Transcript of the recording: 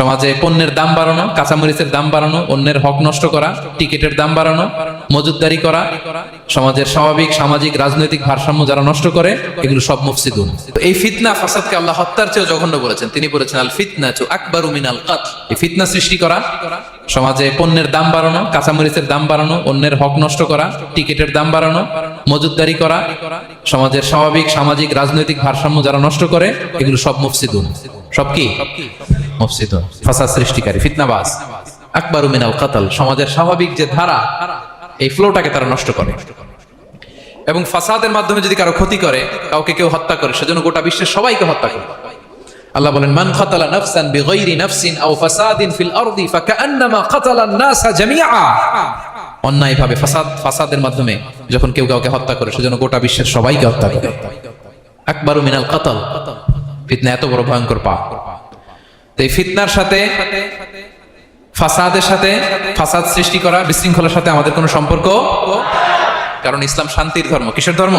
সমাজে পণ্যের দাম বাড়ানো, কাঁচামরিচের দাম বাড়ানো, অন্যের হক নষ্ট করা, টিকিটের দাম বাড়ানো মজুদদারি করা, সমাজের স্বাভাবিক, সামাজিক, রাজনৈতিক ভারসাম্য যারা নষ্ট করে, এগুলো সব মুফসিদুন। এই ফিতনা ফাসাদকে আল্লাহ হত্যার চেয়েও জঘন্য বলেছেন। তিনি বলেছেন, আল ফিতনা চু আকবর মিনাল কাত। এই ফিতনা সৃষ্টি করা, সমাজে পণ্যের দাম বাড়ানো, কাঁচামরিচের দাম বাড়ানো, অন্যের হক নষ্ট করা, টিকিটের দাম বাড়ানো মজুদদারি করা, সমাজের স্বাভাবিক, সামাজিক, রাজনৈতিক ভারসাম্য যারা নষ্ট করে, এগুলো সব মুফসিদুন। সব কি? মুফসিদুন ফাসাদ সৃষ্টিকারী, ফিতনাবাজ। আকবর মিনাল কাতাল, সমাজের স্বাভাবিক যে ধারা, এই ফ্লোটাকে তারা নষ্ট করে। এবং ফাসাদের মাধ্যমে যদি কারও ক্ষতি করে, কাউকে কেউ হত্যা করে, সেজন্য গোটা বিশ্বের সবাইকে হত্যা করে। আল্লাহ বলেন, মান খাতালা নাফসান বিগাইরি নাফসিন আও ফাসাদিন ফিল আরদি ফাকান্নামা নাসা জামিআ। ফাসাদ, ফাসাদের মাধ্যমে যখন কেউ কাউকে হত্যা করে, সেজন্য গোটা বিশ্বের সবাইকে হত্যা করে। আকবারু মিনাল কাতাল, ফিতনা এত বড় ভয়ঙ্কর পাপ। তো এই ফিতনার সাথে, ফাসাদের সাথে, ফাসাদ সৃষ্টি করা বিশৃঙ্খলার সাথে আমাদের কোনো সম্পর্ক? কারণ ইসলাম শান্তির ধর্ম। কিসের ধর্ম?